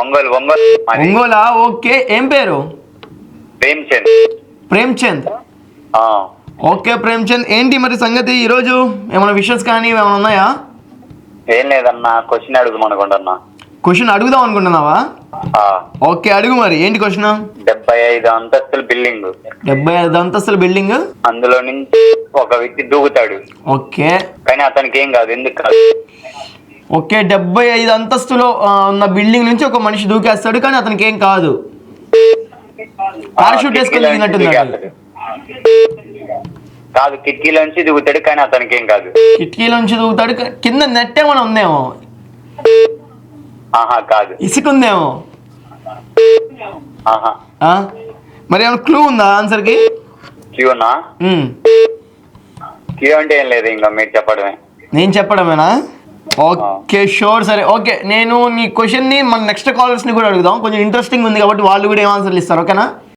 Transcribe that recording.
Ongole. Ongole ఒంగోలా? Okay. ఏం పేరు? ప్రేమ్చంద్. ప్రేమ్చంద్. ఆ, ఓకే ప్రేమ్చంద్. ఏంటి మరి సంగతి ఈరోజు? ఏమైనా విషయస్ కానీ ఏమైనా ఉన్నాయా? ఏం లేదన్నా. క్వశ్చన్ అడుగుమనుకుంటున్నా క్వశ్చన్ అడుగుదాం అనుకుంటున్నావా? ఓకే అడుగు మరి. ఏంటి క్వశ్చన్? డెబ్బై ఐదు అంతస్తుల బిల్డింగ్. డెబ్బై ఐదు అంతస్తుల బిల్డింగ్? అందులో నుంచి ఒక వ్యక్తి దూకుతాడు. ఓకే. కానీ అతనికి ఏం కాదు. ఎందుకు కాదు? ఓకే డెబ్బై ఐదు అంతస్తులో ఉన్న బిల్డింగ్ నుంచి ఒక మనిషి దూకేస్తాడు కానీ అతనికి ఏం కాదు. పారాషూట్ వేసుకొని దిగినట్టున్నాడు. దూకేస్తాడు. కాదు కిటికీలోంచి దిగుతాడు కానీ అతనికి ఏం కాదు. కిటికీలోంచి దూకుతాడు క- కింద నెట్ ఏమైనా ఉందేమో? ఆహా కాదు. ఇసుక ఉందేమో? ఆహా? మరి ఏమైనా క్లూ ఉందా ఆన్సర్కి క్యూనా మ్మ్. క్యూ అంటే ఏం లేదు ఇంకా మీరు చెప్పడమే. నేను చెప్పడమేనా? ఓకే షూర్ సరే. ఓకే నేను నీ క్వశ్చన్ని మన నెక్స్ట్ కాలర్స్ని కూడా అడుగుదాం. కొంచెం ఇంట్రెస్టింగ్ ఉంది కాబట్టి వాళ్ళు కూడా ఏం ఆన్సర్లు ఇస్తారు ఓకేనా